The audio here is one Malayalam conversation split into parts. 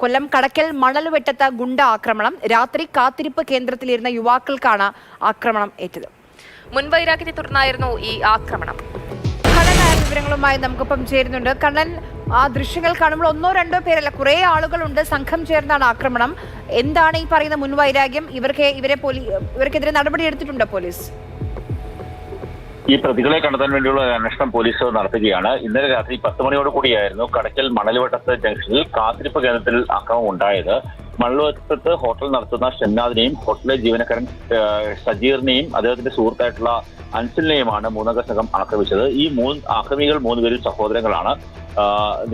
കൊല്ലം കടക്കൽ മണൽവെട്ടത്ത് ഗുണ്ട ആക്രമണം. രാത്രി കാത്തിരിപ്പ് കേന്ദ്രത്തിലിരുന്ന യുവാക്കൾക്കാണ് ആക്രമണം ഏറ്റത്. മുൻവൈരാഗ്യത്തെ തുടർന്നായിരുന്നു ഈ ആക്രമണം. വിവരങ്ങളുമായി നമുക്കൊപ്പം ചേരുന്നുണ്ട്. കണ്ണൻ ആ ദൃശ്യങ്ങൾ കാണുമ്പോൾ ഒന്നോ രണ്ടോ പേരല്ല കുറെ ആളുകളുണ്ട് സംഘം ചേർന്നാണ് ആക്രമണം. എന്താണ് ഈ പറയുന്ന മുൻവൈരാഗ്യം ഇവർക്ക് ഇവരെ പോലീ ഇവർക്കെതിരെ നടപടി എടുത്തിട്ടുണ്ടോ പോലീസ്? ഈ പ്രതികളെ കണ്ടെത്താൻ വേണ്ടിയുള്ള അന്വേഷണം പോലീസ് നടത്തുകയാണ്. ഇന്നലെ രാത്രി പത്ത് മണിയോട് കൂടിയായിരുന്നു കടയ്ക്കൽ മണൽവട്ടത്ത് ജംഗ്ഷനിൽ കാത്തിരിപ്പ് കേന്ദ്രത്തിൽ അക്രമം ഉണ്ടായത്. മണൽവട്ടത്ത് ഹോട്ടൽ നടത്തുന്ന ഷംനാദിനെയും ഹോട്ടലിലെ ജീവനക്കാരൻ സജീറിനെയും അദ്ദേഹത്തിന്റെ സുഹൃത്തായിട്ടുള്ള അൻസിലിനെയുമാണ് മൂന്നംഗ സംഘം ആക്രമിച്ചത്. ഈ മൂന്ന് ആക്രമികൾ മൂന്നുപേരും സഹോദരങ്ങളാണ്.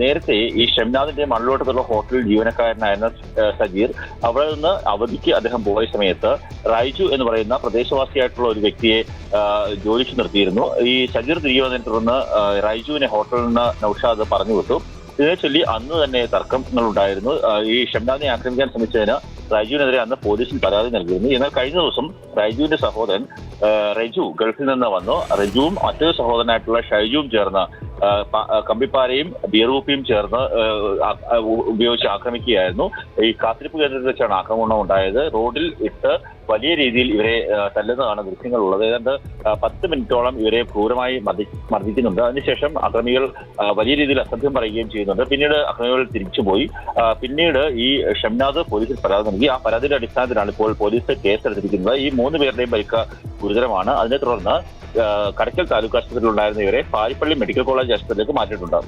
നേരത്തെ ഈ ഷംനാഥിന്റെ മണ്ണിലോട്ടത്തുള്ള ഹോട്ടലിൽ ജീവനക്കാരനായിരുന്ന സജീർ അവിടെ നിന്ന് അവധിക്ക് അദ്ദേഹം പോയ സമയത്ത് റൈജു എന്ന് പറയുന്ന പ്രദേശവാസിയായിട്ടുള്ള ഒരു വ്യക്തിയെ ജോലിച്ചു നിർത്തിയിരുന്നു. ഈ സജീർ തിരികെ തുടർന്ന് റൈജുവിനെ ഹോട്ടലിൽ നിന്ന് നൌഷാദ് പറഞ്ഞു വിട്ടു. ഇതിനെ ചൊല്ലി അന്ന് തന്നെ തർക്കങ്ങൾ ഉണ്ടായിരുന്നു. ഈ ഷംനാഥിനെ ആക്രമിക്കാൻ ശ്രമിച്ചതിന് റൈജുവിനെതിരെ അന്ന് പോലീസിൽ പരാതി നൽകിയിരുന്നു. എന്നാൽ കഴിഞ്ഞ ദിവസം റൈജുവിന്റെ സഹോദരൻ റെജു ഗൾഫിൽ നിന്ന് വന്നു. റെജുവും മറ്റൊരു സഹോദരനായിട്ടുള്ള ഷൈജുവും ചേർന്ന് കമ്പിപ്പാരയും ബിയർവൂപ്പിയും ചേർന്ന് ഉപയോഗിച്ച് ആക്രമിക്കുകയായിരുന്നു. ഈ കാത്തിരിപ്പ് കേന്ദ്രത്തിൽ വെച്ചാണ് ആക്രമണം ഉണ്ടായത്. റോഡിൽ ഇട്ട് വലിയ രീതിയിൽ ഇവരെ തല്ലുന്നതാണ് ദൃശ്യങ്ങളുള്ളത്. ഏതാണ്ട് പത്ത് മിനിറ്റോളം ഇവരെ ക്രൂരമായി മർദ്ദി മർദ്ദിക്കുന്നുണ്ട്. അതിനുശേഷം അക്രമികൾ വലിയ രീതിയിൽ അസഭ്യം പറയുകയും ചെയ്യുന്നുണ്ട്. പിന്നീട് അക്രമികൾ തിരിച്ചുപോയി. പിന്നീട് ഈ ഷംനാദ് പോലീസിൽ പരാതി നൽകി. ആ പരാതിയുടെ അടിസ്ഥാനത്തിലാണ് ഇപ്പോൾ പോലീസ് കേസെടുത്തിരിക്കുന്നത്. ഈ മൂന്ന് പേരുടെയും പരിക്ക് ഗുരുതരമാണ്. അതിനെ തുടർന്ന് കടയ്ക്കൽ താലൂക്ക് ആശുപത്രിയിൽ ഉണ്ടായിരുന്ന ഇവരെ പാരിപ്പള്ളി മെഡിക്കൽ കോളേജ് ആശുപത്രിയിലേക്ക് മാറ്റിയിട്ടുണ്ട്